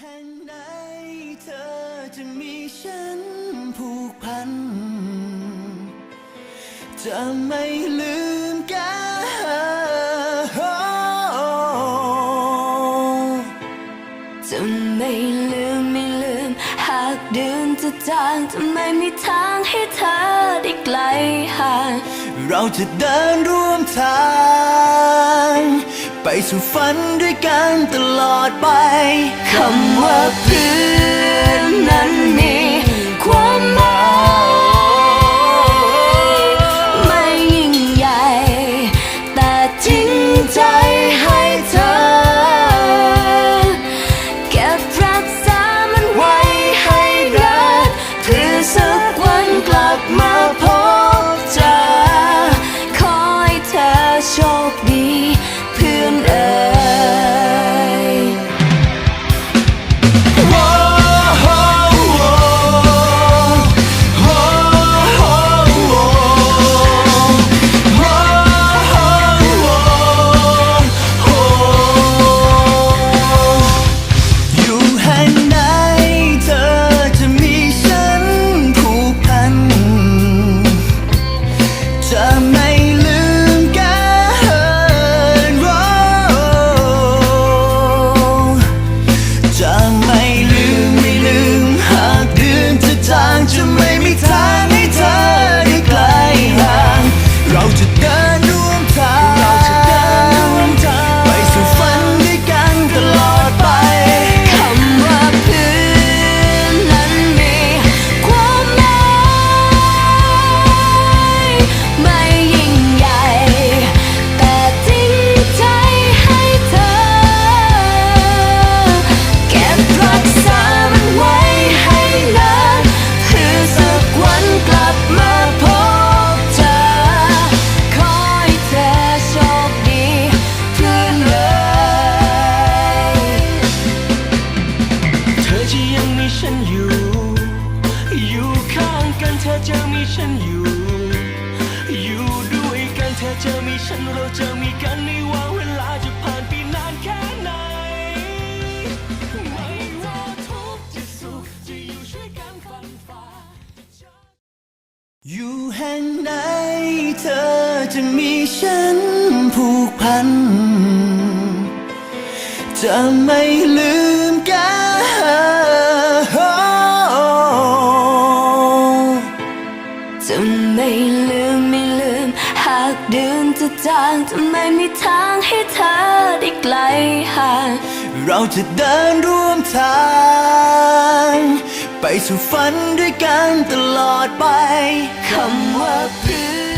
แห่งไหนเธอจะมีฉันผูกพัน จะไม่ลืมกันจะไม่ลืมไม่ลืม หากเดือนจะจางจะไม่มีทางให้เธอได้ไกลห่างเราจะเดินร่วมทาง ไปสู่ฝันด้วยกันตลอดไป คำว่าเพื่อ จะ อจะยังมีฉันอยู่ อยู่ข้างกันเธอจะมีฉันอยู่ อยู่ด้วยกันเธอจะมีฉันเราจะมีกันไม่ว่าเวลาจะผ่านไปนานแค่ไหน ไม่ว่าทุกข์จะสุขจะอยู่ช่วยกันฟันฝ่าอยู่แห่งไหนเธอจะมีฉันผูกพัน จะไม่ลืม ลืมไม่ลืม หากเดือนจะจางจะไม่มีทางให้เธอได้ไกลห่างเราจะเดินร่วมทาง ไปสู่ฝันด้วยกันตลอดไปคำว่าเพื่อ